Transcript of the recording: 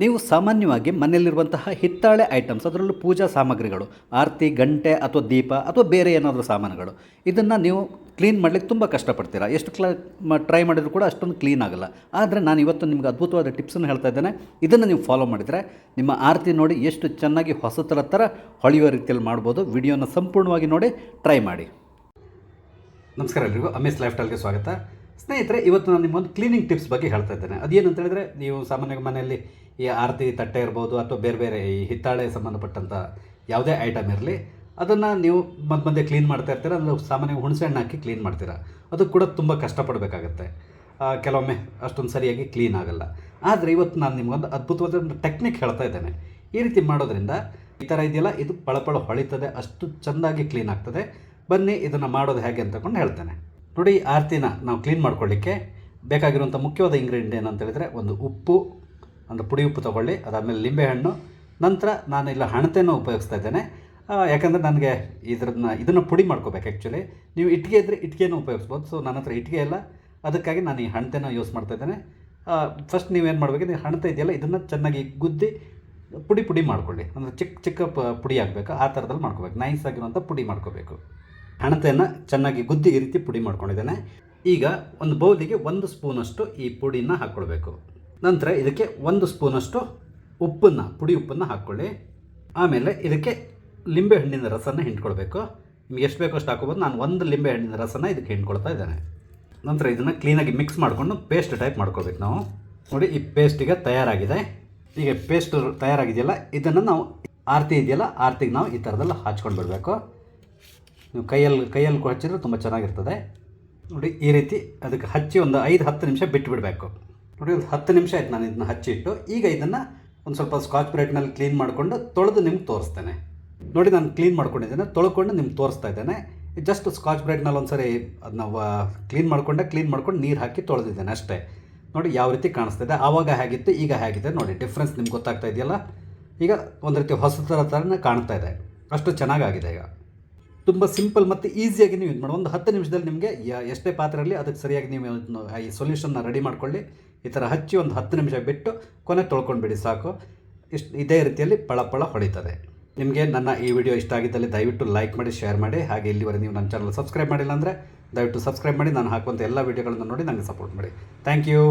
ನೀವು ಸಾಮಾನ್ಯವಾಗಿ ಮನೆಯಲ್ಲಿರುವಂತಹ ಹಿತ್ತಾಳೆ ಐಟಮ್ಸ್ ಅದರಲ್ಲೂ ಪೂಜಾ ಸಾಮಗ್ರಿಗಳು, ಆರತಿ, ಗಂಟೆ ಅಥವಾ ದೀಪ ಅಥವಾ ಬೇರೆ ಏನಾದರೂ ಸಾಮಾನುಗಳು, ಇದನ್ನು ನೀವು ಕ್ಲೀನ್ ಮಾಡಲಿಕ್ಕೆ ತುಂಬ ಕಷ್ಟಪಡ್ತೀರಾ? ಎಷ್ಟು ಕ್ಲ ಟ್ರೈ ಮಾಡಿದರೂ ಕೂಡ ಅಷ್ಟೊಂದು ಕ್ಲೀನ್ ಆಗಲ್ಲ. ಆದರೆ ನಾನು ಇವತ್ತು ನಿಮ್ಗೆ ಅದ್ಭುತವಾದ ಟಿಪ್ಸನ್ನು ಹೇಳ್ತಾ ಇದ್ದೇನೆ. ಇದನ್ನು ನೀವು ಫಾಲೋ ಮಾಡಿದರೆ ನಿಮ್ಮ ಆರತಿ ನೋಡಿ ಎಷ್ಟು ಚೆನ್ನಾಗಿ ಹೊಸ ಥರ ಹೊಳೆಯುವ ರೀತಿಯಲ್ಲಿ ಮಾಡ್ಬೋದು. ವಿಡಿಯೋನ ಸಂಪೂರ್ಣವಾಗಿ ನೋಡಿ ಟ್ರೈ ಮಾಡಿ. ನಮಸ್ಕಾರ ಎಲ್ರಿಗೂ. ಅಮೇಸ್ ಲೈಫ್ ಸ್ವಾಗತ. ಸ್ನೇಹಿತರೆ, ಇವತ್ತು ನಾನು ನಿಮ್ಮೊಂದು ಕ್ಲೀನಿಂಗ್ ಟಿಪ್ಸ್ ಬಗ್ಗೆ ಹೇಳ್ತಾ ಇದ್ದೇನೆ. ಅದೇನಂತ ಹೇಳಿದ್ರೆ, ನೀವು ಸಾಮಾನ್ಯವಾಗಿ ಮನೆಯಲ್ಲಿ ಈ ಆರತಿ, ತಟ್ಟೆ ಇರ್ಬೋದು ಅಥವಾ ಬೇರೆ ಬೇರೆ ಈ ಹಿತ್ತಾಳೆ ಸಂಬಂಧಪಟ್ಟಂಥ ಯಾವುದೇ ಐಟಮ್ ಇರಲಿ, ಅದನ್ನು ನೀವು ಮತ್ತೆ ಮಧ್ಯೆ ಕ್ಲೀನ್ ಮಾಡ್ತಾ ಇರ್ತೀರ ಅದು ಸಾಮಾನ್ಯವಾಗಿ ಹುಣಸೆ ಹಣ್ಣು ಹಾಕಿ ಕ್ಲೀನ್ ಮಾಡ್ತೀರಾ. ಅದು ಕೂಡ ತುಂಬ ಕಷ್ಟಪಡಬೇಕಾಗತ್ತೆ. ಕೆಲವೊಮ್ಮೆ ಅಷ್ಟೊಂದು ಸರಿಯಾಗಿ ಕ್ಲೀನ್ ಆಗಲ್ಲ. ಆದರೆ ಇವತ್ತು ನಾನು ನಿಮಗೊಂದು ಅದ್ಭುತವಾದ ಒಂದು ಟೆಕ್ನಿಕ್ ಹೇಳ್ತಾ ಇದ್ದೇನೆ. ಈ ರೀತಿ ಮಾಡೋದ್ರಿಂದ ಈ ಥರ ಇದೆಯಲ್ಲ, ಇದು ಪಳಪಳ ಹೊಳಿತದೆ, ಅಷ್ಟು ಚೆಂದಾಗಿ ಕ್ಲೀನ್ ಆಗ್ತದೆ. ಬನ್ನಿ, ಇದನ್ನು ಮಾಡೋದು ಹೇಗೆ ಅಂತಕೊಂಡು ಹೇಳ್ತೇನೆ. ನೋಡಿ ಆರ್ತಿನ ನಾವು ಕ್ಲೀನ್ ಮಾಡ್ಕೊಳ್ಳಿಕ್ಕೆ ಬೇಕಾಗಿರುವಂಥ ಮುಖ್ಯವಾದ ಇಂಗ್ರೀಡಿಯಂಟ್ ಏನಂತ ಹೇಳಿದರೆ ಒಂದು ಉಪ್ಪು, ಅಂದರೆ ಪುಡಿ ಉಪ್ಪು ತೊಗೊಳ್ಳಿ, ಅದಾದಮೇಲೆ ಲಿಂಬೆಹಣ್ಣು ನಂತರ ನಾನು ಇಲ್ಲ ಹಣತೆಯನ್ನು ಉಪಯೋಗಿಸ್ತಾ ಇದ್ದೇನೆ. ಯಾಕಂದರೆ ನನಗೆ ಇದ್ರನ್ನ ಇದನ್ನು ಪುಡಿ ಮಾಡ್ಕೋಬೇಕು ಆ್ಯಕ್ಚುಲಿ ನೀವು ಇಟ್ಟಿಗೆ ಇದ್ದರೆ ಇಟ್ಟಿಗೆನೂ ಉಪಯೋಗಿಸ್ಬೋದು. ಸೊ ನನ್ನ ಹತ್ರ ಇಟ್ಟಿಗೆ ಇಲ್ಲ. ಅದಕ್ಕಾಗಿ ನಾನು ಈ ಹಣತೆನ ಯೂಸ್ ಮಾಡ್ತಾ ಇದ್ದೇನೆ. ಫಸ್ಟ್ ನೀವೇನು ಮಾಡಬೇಕು, ನೀವು ಹಣತೆ ಇದೆಯಲ್ಲ, ಇದನ್ನು ಚೆನ್ನಾಗಿ ಗುದ್ದಿ ಪುಡಿ ಪುಡಿ ಮಾಡ್ಕೊಳ್ಳಿ. ಅಂದರೆ ಚಿಕ್ಕ ಚಿಕ್ಕ ಪುಡಿ ಆಗಬೇಕು. ಆ ಥರದಲ್ಲಿ ಮಾಡ್ಕೋಬೇಕು. ನೈಸ್ ಆಗಿರುವಂಥ ಪುಡಿ ಮಾಡ್ಕೋಬೇಕು. ಹಣತೆಯನ್ನು ಚೆನ್ನಾಗಿ ಗುದ್ದಿ ಈ ರೀತಿ ಪುಡಿ ಮಾಡ್ಕೊಂಡಿದ್ದೇನೆ. ಈಗ ಒಂದು ಬೌಲಿಗೆ ಒಂದು ಸ್ಪೂನಷ್ಟು ಈ ಪುಡಿನ ಹಾಕ್ಕೊಳ್ಬೇಕು. ನಂತರ ಇದಕ್ಕೆ ಒಂದು ಸ್ಪೂನಷ್ಟು ಉಪ್ಪನ್ನು, ಪುಡಿ ಉಪ್ಪನ್ನು ಹಾಕ್ಕೊಳ್ಳಿ. ಆಮೇಲೆ ಇದಕ್ಕೆ ಲಿಂಬೆ ಹಣ್ಣಿನ ರಸನ ಹಿಂಡ್ಕೊಳ್ಬೇಕು. ನಿಮ್ಗೆ ಎಷ್ಟು ಬೇಕೋ ಅಷ್ಟು ಹಾಕೋಬೋದು ನಾನು ಒಂದು ಲಿಂಬೆ ಹಣ್ಣಿನ ರಸನ ಇದಕ್ಕೆ ಹಿಂಡ್ಕೊಳ್ತಾ ಇದ್ದೇನೆ. ನಂತರ ಇದನ್ನು ಕ್ಲೀನಾಗಿ ಮಿಕ್ಸ್ ಮಾಡಿಕೊಂಡು ಪೇಸ್ಟ್ ಟೈಪ್ ಮಾಡ್ಕೋಬೇಕು ನಾವು. ನೋಡಿ, ಈ ಪೇಸ್ಟ್ ಈಗ ತಯಾರಾಗಿದೆ. ಈಗ ಪೇಸ್ಟ್ ತಯಾರಾಗಿದೆಯಲ್ಲ, ಇದನ್ನು ನಾವು ಆರತಿ ಇದೆಯಲ್ಲ, ಆರತಿಗೆ ನಾವು ಈ ಥರದಲ್ಲಿ ಹಚ್ಕೊಂಡು ಬಿಡಬೇಕು. ನೀವು ಕೈಯಲ್ಲಿ ಕೈಯಲ್ಲಿ ಹಚ್ಚಿದ್ರೆ ತುಂಬ ಚೆನ್ನಾಗಿರ್ತದೆ. ನೋಡಿ, ಈ ರೀತಿ ಅದಕ್ಕೆ ಹಚ್ಚಿ ಒಂದು ಐದು, ಹತ್ತು ನಿಮಿಷ ಬಿಟ್ಟು ಬಿಡಬೇಕು ನೋಡಿ, ಒಂದು ಹತ್ತು ನಿಮಿಷ ಆಯ್ತು ನಾನು ಇದನ್ನ ಹಚ್ಚಿಟ್ಟು, ಈಗ ಇದನ್ನು ಒಂದು ಸ್ವಲ್ಪ ಸ್ಕಾಚ್ ಬ್ರೈಟ್ನಲ್ಲಿ ಕ್ಲೀನ್ ಮಾಡಿಕೊಂಡು ತೊಳೆದು ನಿಮ್ಗೆ ತೋರಿಸ್ತೇನೆ. ನೋಡಿ, ನಾನು ಕ್ಲೀನ್ ಮಾಡ್ಕೊಂಡಿದ್ದೇನೆ, ತೊಳ್ಕೊಂಡು ನಿಮ್ಗೆ ತೋರಿಸ್ತಾ ಇದ್ದೇನೆ. ಜಸ್ಟ್ ಸ್ಕಾಚ್ ಬ್ರೈಟ್ನಲ್ಲಿ ಒಂದು ಸರಿ ಅದನ್ನ ಕ್ಲೀನ್ ಮಾಡಿಕೊಂಡೆ ಕ್ಲೀನ್ ಮಾಡ್ಕೊಂಡು ನೀರು ಹಾಕಿ ತೊಳೆದಿದ್ದೇನೆ ಅಷ್ಟೇ. ನೋಡಿ, ಯಾವ ರೀತಿ ಕಾಣಿಸ್ತಾ ಇದೆ. ಆವಾಗ ಹೇಗಿತ್ತು, ಈಗ ಹೇಗಿದೆ ನೋಡಿ ಡಿಫ್ರೆನ್ಸ್ ನಿಮ್ಗೆ ಗೊತ್ತಾಗ್ತಾ ಇದೆಯಲ್ಲ? ಈಗ ಒಂದು ರೀತಿ ಹೊಸ ಥರ ಥರನೇ ಕಾಣ್ತಾ ಇದೆ. ಅಷ್ಟು ಚೆನ್ನಾಗಾಗಿದೆ ಈಗ. ತುಂಬ ಸಿಂಪಲ್ ಮತ್ತು ಈಸಿಯಾಗಿ ನೀವು ಇದು ಮಾಡಿ. ಒಂದು ಹತ್ತು ನಿಮಿಷದಲ್ಲಿ ನಿಮಗೆ ಎಷ್ಟೇ ಪಾತ್ರೆ ಇರಲಿ ಅದಕ್ಕೆ ಸರಿಯಾಗಿ ನೀವು ಈ ಸೊಲ್ಯೂಷನ್ನ ರೆಡಿ ಮಾಡ್ಕೊಳ್ಳಿ. ಈ ಥರ ಹಚ್ಚಿ ಒಂದು ಹತ್ತು ನಿಮಿಷ ಬಿಟ್ಟು ಕೊನೆ ತೊಳ್ಕೊಂಡ್ಬಿಡಿ ಸಾಕು. ಇಷ್ಟು ಇದೇ ರೀತಿಯಲ್ಲಿ ಪಳಪಳ ಹೊಳಿತದೆ. ನಿಮಗೆ ನನ್ನ ಈ ವಿಡಿಯೋ ಇಷ್ಟ ಆಗಿದ್ದಲ್ಲಿ ದಯವಿಟ್ಟು ಲೈಕ್ ಮಾಡಿ ಶೇರ್ ಮಾಡಿ. ಹಾಗೆ ಇಲ್ಲಿವರೆಗೆ ನೀವು ನನ್ನ ಚಾನಲ್ ಸಬ್ಸ್ಕ್ರೈಬ್ ಮಾಡಿಲ್ಲ ಅಂದರೆ ದಯವಿಟ್ಟು ಸಬ್ಸ್ಕ್ರೈಬ್ ಮಾಡಿ. ನಾನು ಹಾಕುವಂಥ ಎಲ್ಲ ವೀಡಿಯೋಗಳನ್ನು ನೋಡಿ ನನಗೆ ಸಪೋರ್ಟ್ ಮಾಡಿ. Thank you